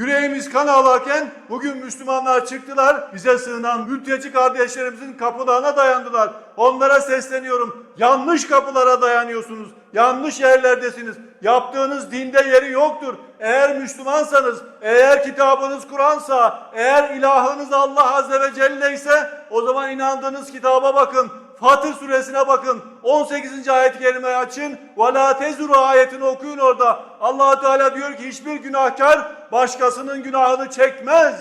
Yüreğimiz kan ağlarken bugün Müslümanlar çıktılar. Bize sığınan mülteci kardeşlerimizin kapılarına dayandılar. Onlara sesleniyorum. Yanlış kapılara dayanıyorsunuz. Yanlış yerlerdesiniz. Yaptığınız dinde yeri yoktur. Eğer Müslümansanız, eğer kitabınız Kur'ansa, eğer ilahınız Allah Azze ve Celle ise o zaman inandığınız kitaba bakın. Fatır suresine bakın. 18. ayet-i açın. Ve la tezuru ayetini okuyun orada. allah Teala diyor ki hiçbir günahkar başkasının günahını çekmez.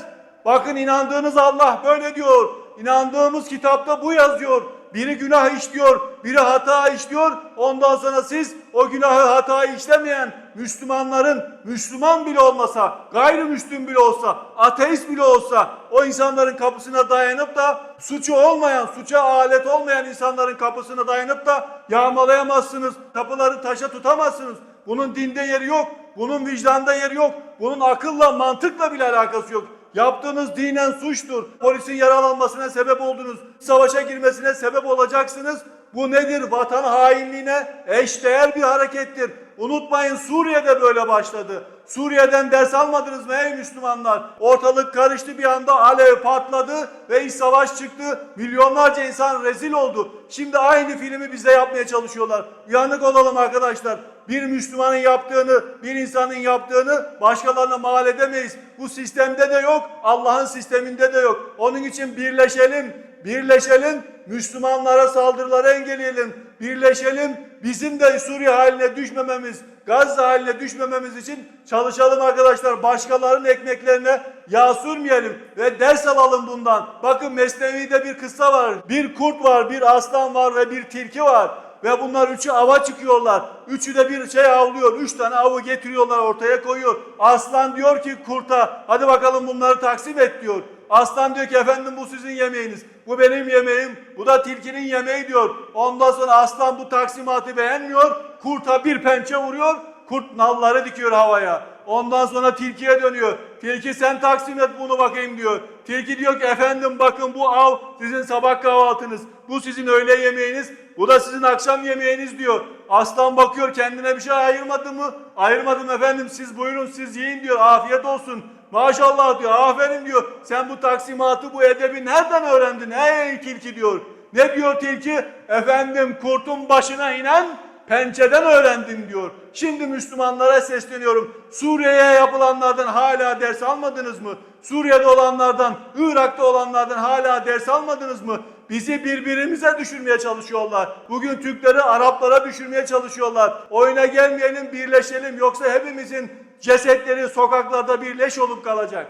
Bakın inandığınız Allah böyle diyor. İnandığımız kitapta bu yazıyor. Biri günah işliyor, biri hata işliyor. Ondan sonra siz o günahı hatayı işlemeyen Müslümanların Müslüman bile olmasa, gayrimüslim bile olsa, ateist bile olsa o insanların kapısına dayanıp da suçu olmayan, suça alet olmayan insanların kapısına dayanıp da yağmalayamazsınız. Kapıları taşa tutamazsınız. Bunun dinde yeri yok. Bunun vicdanda yeri yok. Bunun akılla, mantıkla bile alakası yok. Yaptığınız dinen suçtur. Polisin yaralanmasına sebep oldunuz. Savaşa girmesine sebep olacaksınız. Bu nedir? Vatan hainliğine eşdeğer bir harekettir. Unutmayın Suriye'de böyle başladı. Suriye'den ders almadınız mı ey Müslümanlar? Ortalık karıştı bir anda alev patladı ve iç savaş çıktı. Milyonlarca insan rezil oldu. Şimdi aynı filmi bize yapmaya çalışıyorlar. Uyanık olalım arkadaşlar. Bir Müslümanın yaptığını, bir insanın yaptığını başkalarına mal edemeyiz. Bu sistemde de yok, Allah'ın sisteminde de yok. Onun için birleşelim, birleşelim, Müslümanlara saldırıları engelleyelim, birleşelim, bizim de Suriye haline düşmememiz, Gazze haline düşmememiz için çalışalım arkadaşlar. Başkalarının ekmeklerine yağ sürmeyelim ve ders alalım bundan. Bakın Mesnevi'de bir kıssa var. Bir kurt var, bir aslan var ve bir tilki var. Ve bunlar üçü ava çıkıyorlar. Üçü de bir şey avlıyor. Üç tane avı getiriyorlar ortaya koyuyor. Aslan diyor ki kurta hadi bakalım bunları taksim et diyor. Aslan diyor ki efendim bu sizin yemeğiniz. Bu benim yemeğim. Bu da tilkinin yemeği diyor. Ondan sonra aslan bu taksimatı beğenmiyor. Kurta bir pençe vuruyor. Kurt nalları dikiyor havaya. Ondan sonra tilkiye dönüyor. Tilki sen taksim et bunu bakayım diyor. Tilki diyor ki efendim bakın bu av sizin sabah kahvaltınız. Bu sizin öğle yemeğiniz. Bu da sizin akşam yemeğiniz diyor. Aslan bakıyor kendine bir şey ayırmadı mı? Ayırmadım efendim siz buyurun siz yiyin diyor. Afiyet olsun. Maşallah diyor. Aferin diyor. Sen bu taksimatı bu edebi nereden öğrendin? Ey tilki diyor. Ne diyor tilki? Efendim kurtun başına inen pençeden öğrendim diyor. Şimdi Müslümanlara sesleniyorum. Suriye'ye yapılanlardan hala ders almadınız mı? Suriye'de olanlardan, Irak'ta olanlardan hala ders almadınız mı? Bizi birbirimize düşürmeye çalışıyorlar. Bugün Türkleri Araplara düşürmeye çalışıyorlar. Oyuna gelmeyelim, birleşelim. Yoksa hepimizin cesetleri sokaklarda birleş olup kalacak.